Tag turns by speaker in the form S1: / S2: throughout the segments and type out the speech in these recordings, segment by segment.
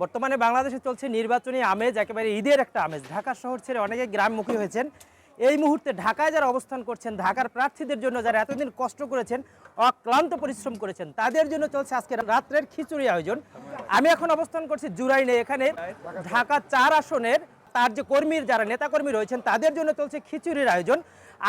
S1: বর্তমানে বাংলাদেশে চলছে নির্বাচনী আমেজ, একেবারে ঈদের একটা আমেজ। ঢাকা শহর ছেড়ে অনেকে গ্রামমুখী হয়েছেন। এই মুহূর্তে ঢাকায় যারা অবস্থান করছেন, ঢাকার প্রার্থীদের জন্য যারা এতদিন কষ্ট করেছেন, অক্লান্ত পরিশ্রম করেছেন, তাদের জন্য চলছে আজকে রাত্রের খিচুড়ি আয়োজন। আমি এখন অবস্থান করছি জুরাইনে। এখানে ঢাকা চার আসনের তার যে কর্মীর যারা নেতাকর্মী রয়েছেন তাদের জন্য চলছে খিচুড়ির আয়োজন।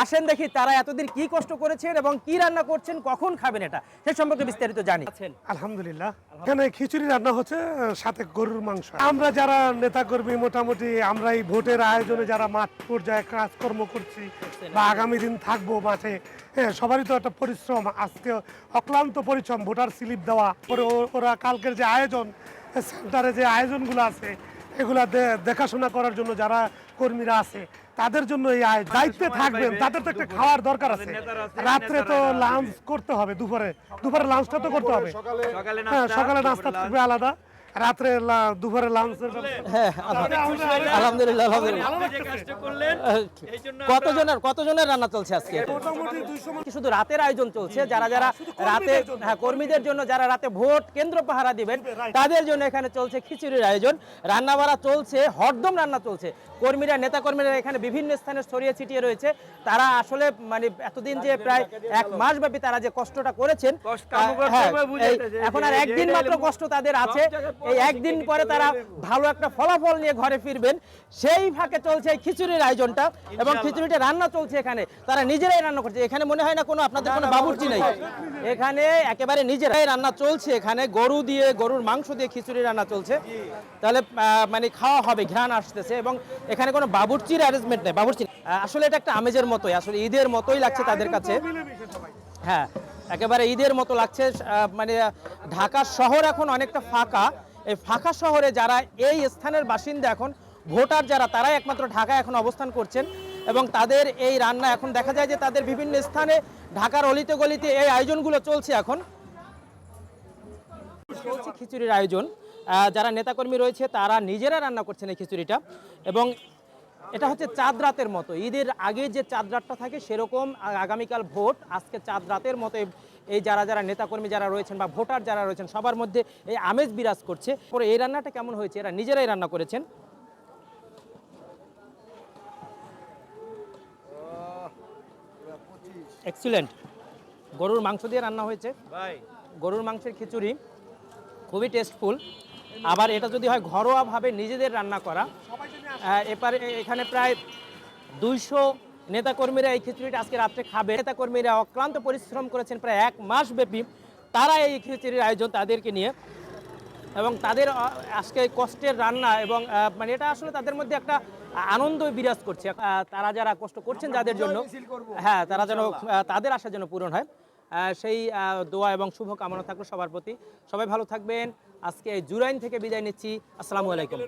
S1: আসেন দেখি তারা এতদিন কি কষ্ট করেছেন এবং কি রান্না করছেন কখন খাবেন এটা? সে সম্পর্কে বিস্তারিত জানি।
S2: আলহামদুলিল্লাহ। এখানে খিচুড়ি রান্না হচ্ছে সাথে গরুর মাংস। আমরা যারা নেতা কর্মী মোটামুটি আমরা এই ভোটের আয়োজনে যারা মাঠ পর্যায়ে কাজকর্ম করছি বা আগামী দিন থাকব মাঠে হ্যাঁ সবারই তো একটা পরিশ্রম। আজকে অক্লান্ত পরিশ্রম ভোটার স্লিপ দেওয়া। পরে ওরা কালকের যে আয়োজন সেন্টারে যে আয়োজনগুলো আছে এগুলা দেখাশোনা করার জন্য যারা কর্মীরা আছে তাদের জন্য এই আয় দায়িত্বে থাকবেন তাদের তো একটা খাওয়ার দরকার আছে। রাত্রে তো লাঞ্চ করতে হবে দুপুরে। দুপুরে লাঞ্চটা তো করতে হবে। হ্যাঁ সকালে নাস্তা থাকবে আলাদা। রাত্রে দুপুরে লাঞ্চের
S1: হ্যাঁ আলহামদুলিল্লাহ আলহামদুলিল্লাহ কতজনের কতজনের রান্না চলছে আজকে?
S2: মোটামুটি
S1: শুধু রাতের আয়োজন চলছে যারা যারা রাতে হ্যাঁ কর্মীদের জন্য যারা রাতে ভোট কেন্দ্র পাহারা দিবেন তাদের জন্য এখানে চলছে খিচুড়ির আয়োজন। রান্না বাড়া চলছে হরদম রান্না চলছে। কর্মীরা নেতা কর্মীরা এখানে বিভিন্ন স্থানে ছড়িয়ে ছিটিয়ে রয়েছে। তারা আসলে মানে এতদিন যে প্রায় এক মাস ব্যাপী তারা যে কষ্টটা করেছেন হ্যাঁ, এখন আর একদিন মাত্র কষ্ট তাদের আছে। এই একদিন পরে তারা ভালো একটা ফলাফল নিয়ে ঘরে ফিরবেন। সেই ফাঁকে চলছে এই খিচুড়ির আয়োজনটা এবং খিচুড়িটা রান্না চলছে এখানে। তারা নিজেরাই রান্না করছে। এখানে মনে হয় না কোনো আপনাদের কোনো বাবুর্চি নেই। এখানে একেবারে নিজেরাই রান্না চলছে এখানে। গরু দিয়ে গরুর মাংস দিয়ে খিচুড়ি রান্না চলছে। তাহলে মানে খাওয়া হবে ঘ্রাণ আসতেছে এবং এখানে কোনো বাবুর্চির অ্যারেঞ্জমেন্ট নেই। বাবুর্চি। আসলে এটা একটা আমেজের মতোই আসলে ঈদের মতোই লাগছে তাদের কাছে। হ্যাঁ একেবারে ঈদের মতো লাগছে। আহ, মানে ঢাকা শহর এখন অনেকটা ফাঁকা। এই ফাঁকা শহরে যারা এই স্থানের বাসিন্দা এখন, ভোটার যারা, তারাই একমাত্র ঢাকায় এখন অবস্থান করছেন এবং তাদের এই রান্না এখন দেখা যায় যে তাদের বিভিন্ন স্থানে ঢাকার অলিতে গলিতে এই আয়োজনগুলো চলছে এখন। খিচুড়ির আয়োজন। যারা নেতাকর্মী রয়েছে, তারা নিজেরা রান্না করছেন এই খিচুড়িটা। এবং এটা হচ্ছে চাঁদ রাতের মতো। ঈদের আগে যে চাঁদ রাতটা থাকে সেরকম আগামীকাল ভোট আজকে চাঁদ রাতের মতো এই- যারা যারা নেতাকর্মী যারা রয়েছেন বা ভোটার যারা রয়েছেন সবার মধ্যে এই আমেজ বিরাজ করছে। পরে এই রান্নাটা কেমন হয়েছে? এরা নিজেরাই রান্না করেছেন। এক্সিলেন্ট গরুর মাংস দিয়ে রান্না হয়েছে। গরুর মাংসের খিচুড়ি খুবই টেস্টফুল আবার এটা যদি হয় ঘরোয়াভাবে নিজেদের রান্না করা। এপারে এখানে প্রায় দুইশো নেতাকর্মীরা এই খিচুড়িটা আজকে রাত্রে খাবে। নেতাকর্মীরা অক্লান্ত পরিশ্রম করেছেন প্রায় এক মাস ব্যাপী তারা এই খিচুড়ির আয়োজন তাদেরকে নিয়ে এবং তাদের আজকে কষ্টের রান্না এবং মানে এটা আসলে তাদের মধ্যে একটা আনন্দ বিরাজ করছে। তারা যারা কষ্ট করছেন যাদের জন্য হ্যাঁ তারা যেন তাদের আশা যেন পূরণ হয়। সেই দোয়া এবং শুভ কামনা থাকল সবার প্রতি। সবাই ভালো থাকবেন। আজকে জুরাইন থেকে বিদায় নিচ্ছি। আসসালামু আলাইকুম।